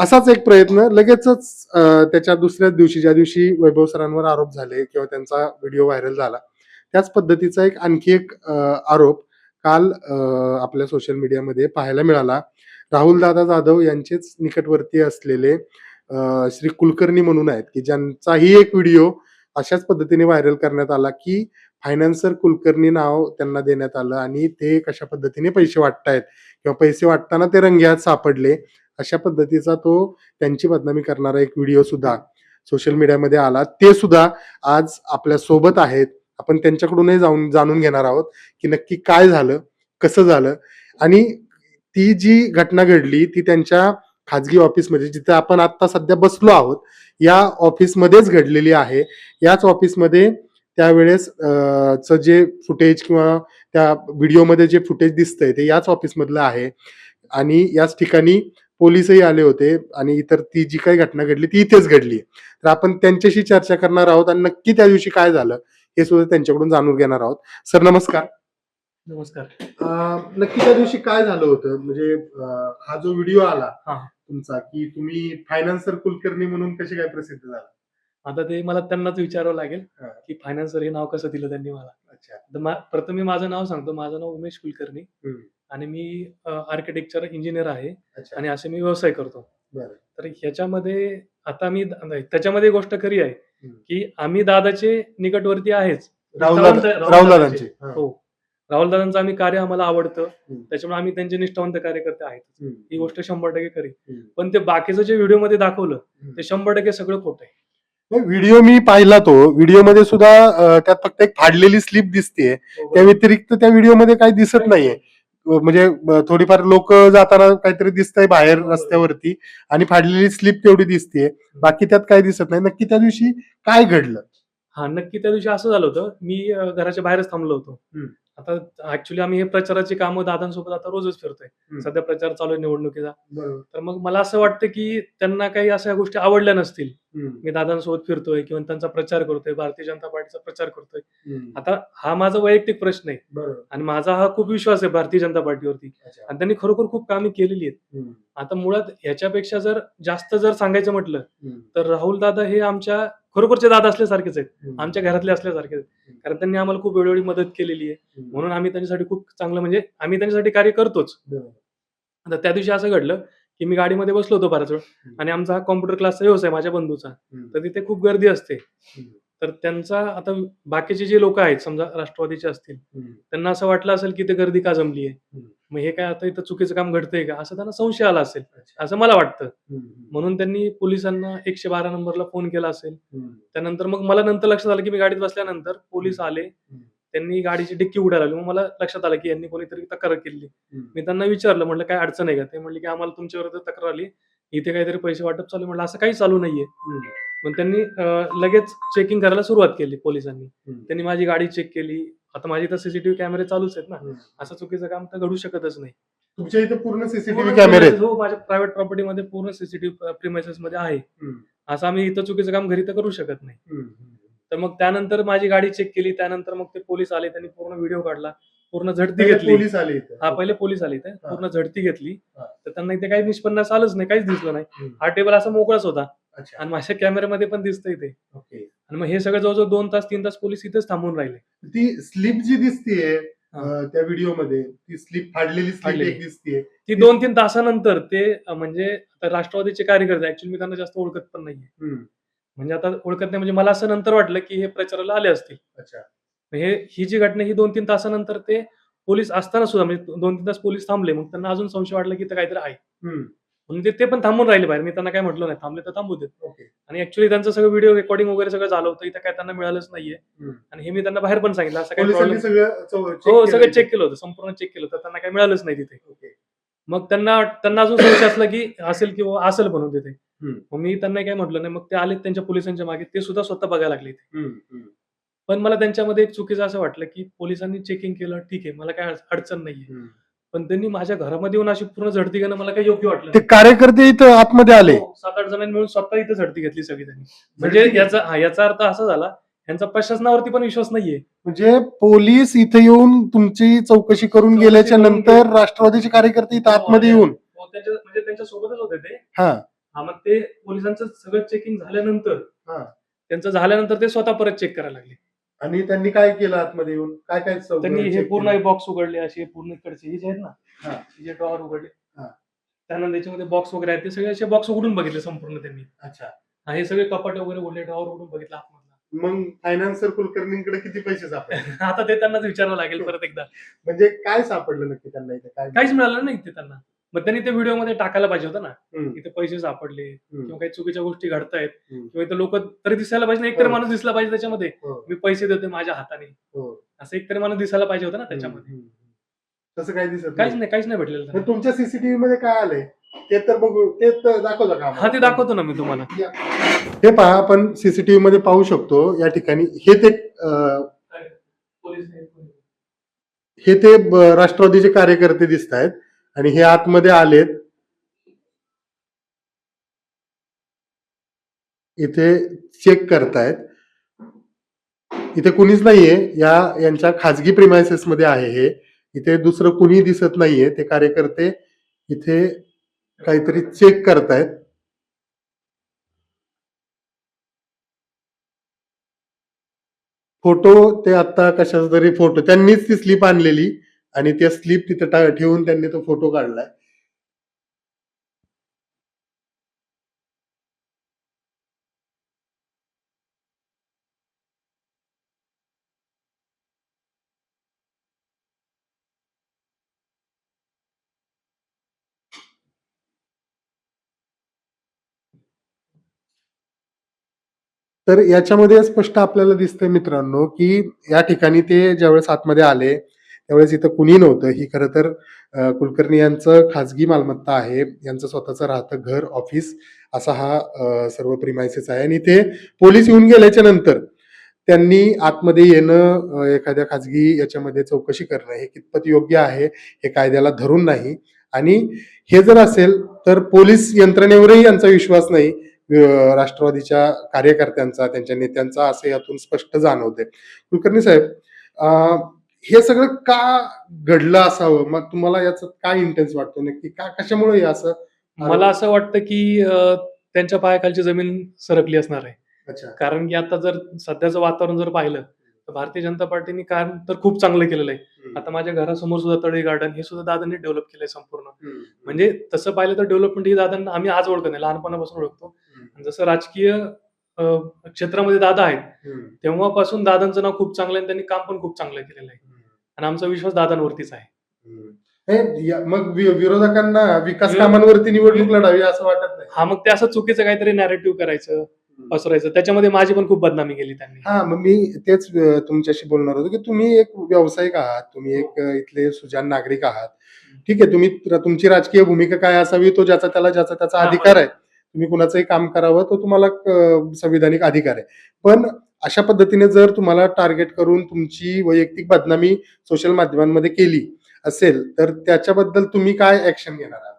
असाच एक प्रयत्न लगेचच त्याच्या दुसऱ्याच दिवशी ज्या दिवशी वैभव सरांवर आरोप झाले किंवा त्यांचा व्हिडिओ व्हायरल झाला त्याच पद्धतीचा एक आणखी एक आरोप काल आपल्या सोशल मीडियामध्ये पाहायला मिळाला. राहुल दादा जाधव यांचेच निकटवर्ती असलेले श्री कुलकर्णी म्हणून आहेत की ज्यांचाही एक व्हिडिओ अशाच पद्धतीने व्हायरल करण्यात आला की फायनान्सर कुलकर्णी नाव त्यांना देण्यात आलं आणि ते कशा पद्धतीने पैसे वाटतायत किंवा पैसे वाटताना ते रंग्यात सापडले अशा पद्धतीचा तो त्यांची बदनामी करणारा एक व्हिडिओ सुद्धा सोशल मीडियामध्ये आला. ते सुद्धा आज आपल्यासोबत आहेत. आपण त्यांच्याकडूनही जाऊन जाणून घेणार आहोत की नक्की काय झालं कसं झालं. आणि ती जी घटना घडली ती त्यांच्या खाजगी ऑफिसमध्ये जिथे आपण आता सध्या बसलो आहोत या ऑफिसमध्येच घडलेली आहे. याच ऑफिसमध्ये त्यावेळेस च जे फुटेज किंवा त्या व्हिडिओमध्ये जे फुटेज दिसतंय ते याच ऑफिसमधलं आहे. आणि याच ठिकाणी पोलिसही आले होते आणि इतर ती जी काही घटना घडली ती इथेच घडली. तर आपण त्यांच्याशी चर्चा करणार आहोत आणि नक्की त्या दिवशी काय झालं हे सुद्धा त्यांच्याकडून जाणून घेणार आहोत. सर नमस्कार. नमस्कार. नक्की त्या दिवशी काय झालं होतं? म्हणजे हा जो व्हिडिओ आला हा. तुमचा की तुम्ही फायनान्सर कुलकर्णी म्हणून कसे काय प्रसिद्ध झाला? आता ते मला त्यांनाच विचारावं लागेल. की फायनान्सर हे नाव कसं दिलं त्यांनी मला. अच्छा. प्रथम मी माझं नाव सांगतो. माझं नाव उमेश कुलकर्णी. आणि मी आर्किटेक्चर इंजिनियर आहे आणि असे मी व्यवसाय करतो. तर ह्याच्यामध्ये आता मी नाही, त्याच्यामध्ये गोष्ट खरी आहे. की आम्ही दादाचे निकटवर्ती आहेच. राहुल निष्ठावंत- दादा- राहुल राहुल दादांचे. दादांचे हा. हो. राहुल दादांचं आम्ही कार्य आम्हाला आवडतं. त्याच्यामुळे आम्ही त्यांचे निष्ठावंत कार्यकर्ते आहेत. ही गोष्ट शंभर टक्के खरी. पण ते बाकीचं जे व्हिडिओमध्ये दाखवलं. ते शंभर टक्के सगळं खोटं आहे. व्हिडिओ मी पाहिला तो. व्हिडिओमध्ये सुद्धा त्यात फक्त एक फाडलेली स्लिप दिसते त्या व्यतिरिक्त त्या व्हिडिओमध्ये काही दिसत नाहीये. म्हणजे थोडीफार लोक जाताना काहीतरी दिसतंय बाहेर. रस्त्यावरती आणि फाडलेली स्लिप तेवढी दिसते बाकी त्यात काही दिसत नाही. नक्की त्या दिवशी काय घडलं? हा नक्की त्या दिवशी असं झालं होतं. मी घराच्या बाहेरच थांबलो होतो. आता ऍक्च्युली आम्ही हे प्रचाराची कामं दादांसोबत आता रोजच फिरतोय. सध्या प्रचार चालू आहे निवडणुकीचा. तर मग मला असं वाटतं की त्यांना काही अशा गोष्टी आवडल्या नसतील. मी दादांसोबत फिरतोय किंवा त्यांचा प्रचार करतोय भारतीय जनता पार्टीचा प्रचार करतोय. आता हा माझा वैयक्तिक प्रश्न आहे. आणि माझा हा खूप विश्वास आहे भारतीय जनता पार्टीवरती. आणि त्यांनी खरोखर खूप कामे केलेली आहेत. आता मुळात ह्याच्यापेक्षा जर जास्त जर सांगायचं म्हटलं. तर राहुल दादा हे आमच्या खरोखरचे दादा असल्यासारखेच आहेत. आमच्या घरातले असल्यासारखे आहेत. कारण त्यांनी आम्हाला खूप वेळोवेळी मदत केलेली आहे. म्हणून आम्ही त्यांच्यासाठी खूप चांगलं म्हणजे आम्ही त्यांच्यासाठी कार्य करतोच. आता त्या दिवशी असं घडलं की मी गाडीमध्ये बसलो होतो बराच वेळ. आणि आमचा हा कॉम्प्युटर क्लासचा व्यवसाय माझ्या बंधूचा. तर तिथे खूप गर्दी असते. तर त्यांचा आता बाकीचे जे लोक आहेत समजा राष्ट्रवादीचे असतील. त्यांना असं वाटलं असेल की ते गर्दी का जमली आहे. मग हे काय आता इथं चुकीचं काम घडतंय का असं त्यांना संशय आला असेल. असं मला वाटतं. म्हणून त्यांनी पोलिसांना एकशे बारा नंबरला फोन केला असेल. त्यानंतर मग मला नंतर लक्षात आलं की मी गाडीत बसल्यानंतर पोलीस आले त्यांनी गाडीची डिक्की उडायला लागली मग मला लक्षात आलं की यांनी कोणीतरी तक्रार केली. मी त्यांना विचारलं म्हटलं काय अडचण आहे का ते म्हणले की आम्हाला तुमच्या विरुद्ध तक्रार आली इथे काहीतरी पैसे वाटप चालू. म्हटलं असं काही चालू नाहीये. मग त्यांनी लगेच चेकिंग करायला सुरुवात केली पोलिसांनी. त्यांनी माझी गाडी चेक केली आता माझी तर सीसीटीव्ही कॅमेरे चालूच आहेत ना. असं चुकीचं काम तर घडू शकतच नाही. तुमच्या इथे पूर्ण सीसीटीव्ही कॅमेरे आहेत. हो माझ्या प्रायव्हेट प्रॉपर्टीमध्ये पूर्ण सीसीटीव्ही प्रिमायसेस मध्ये आहे. हम्म. असं आम्ही इथं चुकीचं काम घरी तर करू शकत नाही. हम्म. तर मग त्यानंतर माझी गाडी चेक केली त्यानंतर मग ते पोलीस आले त्यांनी पूर्ण व्हिडिओ काढला पूर्ण झडती पहिले घेतली. पोलीस आले इथे. हा पहिले पोलीस आले इथे पूर्ण झडती घेतली. हा. तर त्यांना इथे काही निष्पन्न आलंच नाही काहीच दिसलं नाही. हम्म. हा टेबल असा मोकळाच होता. अच्छा. आणि माझ्या कॅमेऱ्यामध्ये पण दिसतंय ते. ओके. आणि मग हे सगळं जवळजवळ दोन तास तीन तास पोलीस इथेच थांबून राहिले ती स्लिप जी दिसतीये. अं, त्या व्हिडिओमध्ये ती स्लिप फाडलेली स्लिप फाडलेली. एक दिसतीये ती दोन तीन तासानंतर ते अं, म्हणजे आता राष्ट्रवादीचे कार्यकर्ते ऍक्च्युली मी त्यांना जास्त ओळखत पण नाहीये हम्म. म्हणजे आता ओळखत नाही म्हणजे मला असं नंतर वाटलं की हे प्रचाराला आले असतील अच्छा हे ही जी घटना ही दोन तीन तासानंतर ते पोलीस असताना सुद्धा म्हणजे दोन तीन तास पोलीस थांबले मग त्यांना अजून संशय वाटला की इथं काहीतरी आहे हम्म. म्हणून ते- ते पण थांबून राहिले बाहेर मी त्यांना काय म्हटलं नाही थांबले तर थांबू देत ओके आणि ऍक्च्युली त्यांचं सगळं व्हिडिओ रेकॉर्डिंग वगैरे सगळं झालं होतं इथं काय त्यांना मिळालंच नाहीये हम्म. आणि हे मी त्यांना बाहेर पण सांगितलं असं काही पोलिसांनी सगळं चौ- check हो सगळं. चेक केलं होतं संपूर्ण चेक केलं होतं त्यांना काही मिळालंच नाही तिथे ओके. मग त्यांना त्यांना अजून संशय असला की असेल किंवा असेल म्हणून तिथे हम्म. मग मी त्यांना काही म्हटलं नाही मग ते आले त्यांच्या पोलिसांच्या मागे ते सुद्धा स्वतः बघायला लागले इथे हम्म. हम्म. पण मला त्यांच्यामध्ये एक चुकीचं असं वाटलं की पोलिसांनी चेकिंग केलं ठीक आहे मला काय अड- अडचण नाहीये हम्म. पण त्यांनी माझ्या घरामध्ये येऊन अशी पूर्ण झडती घेणं मला काही योग्य वाटलं ते कार्यकर्ते इथं आतमध्ये आले. हो, सात आठ जणांनी मिळून स्वतः इथं झडती घेतली सगळी त्यांनी. म्हणजे याचा हा, याचा अर्थ असा झाला यांचा प्रशासनावरती पण विश्वास नाहीये. म्हणजे पोलीस इथे येऊन तुमची चौकशी करून चौकशी गेल्याच्या करून नंतर गेले. राष्ट्रवादीचे कार्यकर्ते इथं आतमध्ये हो, येऊन. हो, त्यांच्या म्हणजे त्यांच्या सोबतच होते ते. हा. हा मग ते पोलिसांचं सगळं चेकिंग झाल्यानंतर हा. त्यांचं झाल्यानंतर ते स्वतः परत चेक करायला लागले. आणि त्यांनी काय केलं आतमध्ये येऊन? काय काय चौकशी त्यांनी हे check पूर्ण केलं? बॉक्स उघडले असे पूर्ण इकडचे हे जे आहेत ना हा. हे जे ड्रॉवर उघडले. हा. त्यानंतर त्याच्यामध्ये बॉक्स वगैरे आहेत ते सगळे असे बॉक्स उघडून बघितले संपूर्ण त्यांनी. अच्छा. हा, हे सगळे कपाट वगैरे उघडले ड्रॉवर उघडून बघितलं आतमधला. मग फायनान्सर कुलकर्णींकडे किती पैसे सापडले? आता ते त्यांनाच विचारावं लागेल परत एकदा. म्हणजे काय सापडलं नक्की त्यांना इथे? काय काहीच मिळालं नाही ते त्यांना. मग त्यांनी ते व्हिडिओमध्ये टाकायला पाहिजे होतं ना. इथे पैसे सापडले किंवा काही चुकीच्या गोष्टी घडतायत. किंवा इथे लोक तरी दिसायला पाहिजे ना एकतरी हो. माणूस दिसला पाहिजे त्याच्यामध्ये. हो, मी पैसे देते माझ्या हाताने. हो. असं एकतरी माणूस दिसायला पाहिजे होतं ना त्याच्यामध्ये. तसं काही दिसत काहीच नाही. काहीच नाही भेटलेलं. तुमच्या सीसीटीव्ही मध्ये काय आलंय? ते तर बघू ते दाखवता का हा ते दाखवतो ना मी तुम्हाला. हे पहा आपण सीसीटीव्ही मध्ये पाहू शकतो या ठिकाणी. हे ते. हे ते राष्ट्रवादीचे कार्यकर्ते दिसत आहेत आणि हे आतमध्ये आलेत. इथे चेक करतायत. इथे कुणीच नाहीये. या यांच्या खाजगी प्रिमायसेस मध्ये आहे हे. इथे दुसरं कुणी दिसत नाहीये. ते कार्यकर्ते इथे काहीतरी चेक करतायत. फोटो ते आता कशाचा तरी फोटो. त्यांनीच ती स्लिप आणलेली. आणि त्या स्लिप तिथे ठेवून त्यांनी तो फोटो काढलाय. तर याच्यामध्ये स्पष्ट आपल्याला दिसतंय मित्रांनो की या ठिकाणी ते ज्यावेळेस आतमध्ये आले त्यावेळेस इथं कुणी नव्हतं. ही खरं तर कुलकर्णी यांचं खाजगी मालमत्ता आहे. यांचं स्वतःचं राहतं घर ऑफिस असा हा सर्व प्रिमायसेस आहे. आणि ते पोलीस येऊन गेल्याच्यानंतर त्यांनी आतमध्ये येणं एखाद्या खाजगी याच्यामध्ये चौकशी करणं हे कितपत योग्य आहे हे कायद्याला धरून नाही. आणि हे जर असेल तर पोलीस यंत्रणेवरही यांचा विश्वास नाही. राष्ट्रवादीच्या कार्यकर्त्यांचा त्यांच्या नेत्यांचा असं यातून स्पष्ट जाणवते कुलकर्णी साहेब हे सगळं का घडलं असावं? मग तुम्हाला याचं काय इंटेन्स वाटतं? नक्की का कशामुळे हे असं मला असं वाटतं की त्यांच्या पायाखालची जमीन सरकली असणार आहे. अच्छा. कारण की आता जर सध्याचं वातावरण जर पाहिलं तर भारतीय जनता पार्टीने काम तर खूप चांगलं केलेलं आहे. आता माझ्या घरासमोर सुद्धा तळी गार्डन हे सुद्धा दादांनी डेव्हलप केलंय संपूर्ण. म्हणजे तसं पाहिलं तर डेव्हलपमेंट ही दादांना आम्ही आज ओळखत नाही लहानपणापासून ओळखतो. जसं राजकीय क्षेत्रामध्ये दादा आहेत. तेव्हापासून दादांचं नाव खूप चांगलं आहे आणि त्यांनी काम पण खूप चांगलं केलेलं आहे. आणि आमचा विश्वास दादांवरतीच आहे. हे मग वि- विरोधकांना विकास विरोध- कामांवरती निवडणूक लढावी असं वाटत नाही. हा मग ते असं चुकीचं काहीतरी नॅरेटिव्ह करायचं पसरायचं. त्याच्यामध्ये माझी पण खूप बदनामी केली त्यांनी. हा मग मी तेच अ, तुमच्याशी बोलणार होतो की तुम्ही एक व्यावसायिक आहात तुम्ही एक अ, इथले सुजान नागरिक आहात. ठीक आहे तुम्ही तुमची राजकीय भूमिका काय असावी तो ज्याचा त्याला ज्याचा त्याचा हा, अधिकार आहे. तुम्ही कुणाचंही काम करावं तो तुम्हाला अ, संविधानिक अधिकार आहे. पण अशा पद्धतीने जर तुम्हाला टार्गेट करून तुमची वैयक्तिक बदनामी सोशल माध्यमांमध्ये केली असेल तर त्याच्याबद्दल तुम्ही काय ऍक्शन घेणार आहात?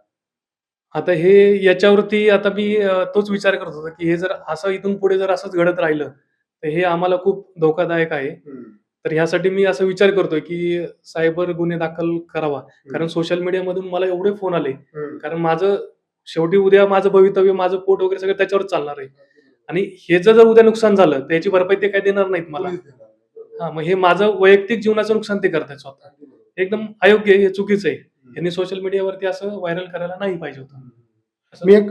आता हे याच्यावरती आता मी तोच विचार करत होतो की हे जर असं इथून पुढे जर असंच घडत राहिलं तर हे आम्हाला खूप धोकादायक आहे. तर ह्यासाठी मी असं विचार करतोय की सायबर गुन्हे दाखल करावा. कारण सोशल मीडियामधून मला एवढे फोन आले. कारण माझं शेवटी उद्या माझं भवितव्य माझं पोट वगैरे सगळं त्याच्यावर चालणार आहे. आणि हे जर जर उद्या नुकसान झालं तर याची भरपाई ते काय देणार नाहीत मला. हा मग हे माझं वैयक्तिक जीवनाचं नुकसान ते करतायत स्वतः. एकदम अयोग्य हे चुकीचं आहे. यांनी सोशल मीडियावरती असं व्हायरल करायला नाही पाहिजे होतं. मी एक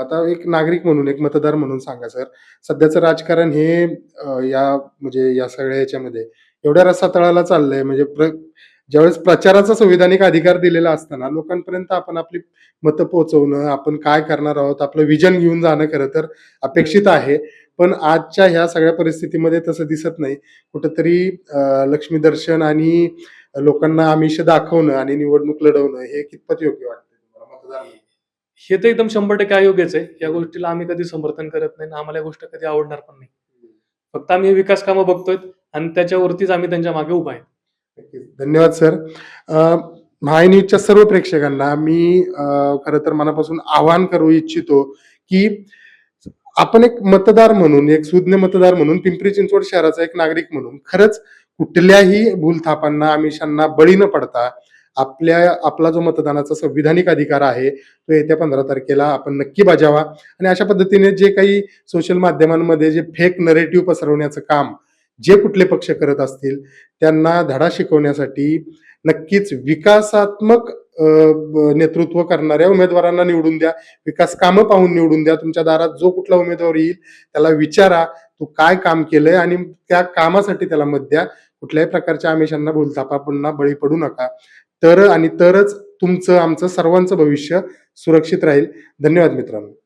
आता एक नागरिक म्हणून एक मतदार म्हणून सांगा सर. सध्याचं राजकारण हे या म्हणजे या सगळ्या याच्यामध्ये एवढ्या रसातळाला चाललंय म्हणजे ज्यावेळेस प्रचाराचा संविधानिक अधिकार दिलेला असताना लोकांपर्यंत आपण आपली मतं पोहोचवणं आपण काय करणार आहोत आपलं विजन घेऊन जाणं खरं तर अपेक्षित आहे. पण आजच्या ह्या सगळ्या परिस्थितीमध्ये तसं दिसत नाही. कुठंतरी लक्ष्मी दर्शन आणि लोकांना आमिष दाखवणं आणि निवडणूक लढवणं हे कितपत योग्य वाटतं मतदार? हे तर एकदम शंभर टक्के अयोग्यच आहे. या गोष्टीला आम्ही कधी समर्थन करत नाही आम्हाला या गोष्ट कधी आवडणार पण नाही. फक्त आम्ही विकास कामं बघतोय आणि त्याच्यावरतीच आम्ही त्यांच्या मागे उभा आहे. धन्यवाद सर अ, महाय न्यूजच्या सर्व प्रेक्षकांना मी अ, खरं तर मनापासून आवाहन करू इच्छितो की आपण एक मतदार म्हणून एक सुज्ञ मतदार म्हणून पिंपरी चिंचवड शहराचा एक नागरिक म्हणून खरंच कुठल्याही भूलथापांना आमिषांना बळी न पडता आपल्या आपला जो मतदानाचा संविधानिक अधिकार आहे तो येत्या पंधरा तारखेला आपण नक्की बजावा. आणि अशा पद्धतीने जे काही सोशल माध्यमांमध्ये जे फेक नरेटिव्ह पसरवण्याचं काम जे कुठले पक्ष करत असतील त्यांना धडा शिकवण्यासाठी नक्कीच विकासात्मक नेतृत्व करणाऱ्या उमेदवारांना निवडून द्या. विकास कामं पाहून निवडून द्या. तुमच्या दारात जो कुठला उमेदवार येईल त्याला विचारा तू काय काम केलंय आणि त्या कामासाठी त्याला मत द्या. कुठल्याही प्रकारच्या आमिषांना भूलथापांना बळी पडू नका. तर आणि तरच तुमचं आमचं सर्वांचं भविष्य सुरक्षित राहील. धन्यवाद मित्रांनो.